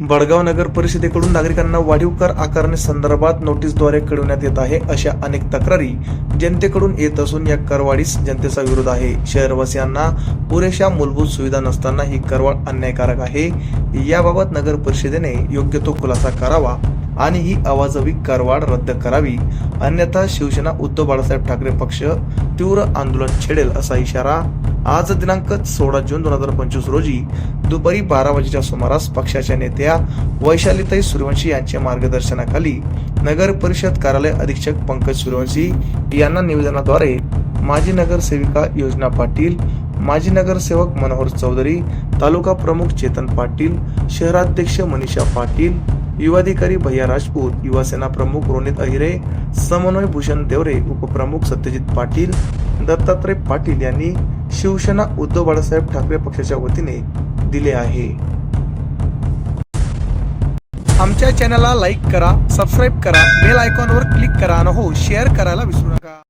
बडगाव नगर परिषदेकडून नागरिकांना वाढीव कर आकारणी संदर्भात नोटीसद्वारे कळवण्यात येत आहे अशा अनेक तक्रारी जनतेकडून येत असून या करवाढीस जनतेचा विरोध आहे. शहरवासियांना पुरेशा मूलभूत सुविधा नसताना ही करवाढ अन्यायकारक आहे. याबाबत नगर परिषदेने योग्य तो खुलासा करावा आणि ही आवाजवी करवाढ रद्द करावी. अन्यथा शिवसेना उद्धव बाळासाहेब ठाकरे पक्ष तीव्र आंदोलन छेडेल असा इशारा आज दिनांक सोळा जून दोन हजार पंचवीस रोजी दुपारी बारा वाजेच्या सुमारास पक्षाच्या नेत्या वैशालीताई सूर्यवंशी यांच्या मार्गदर्शनाखाली नगर परिषद कार्यालय अधीक्षक पंकज सूर्यवंशी यांना निवेदनाद्वारे माजी नगरसेविका योजना पाटील माजी नगरसेवक मनोहर चौधरी तालुका प्रमुख चेतन पाटील शहराध्यक्ष मनीषा पाटील युवाधिकारी भैया राजपूत युवासेना प्रमुख रोनित अहिरे समन्वय भूषण देवरे उपप्रमुख सत्यजित पाटील दत्तात्रय पाटील यांनी शिवसेना उद्धव बाळासाहेब ठाकरे पक्षाच्या वतीने दिले आहे. आमच्या चॅनलला लाईक करा सबस्क्राईब करा बेल आयकॉनवर क्लिक करा आणि हो शेअर करायला विसरू नका.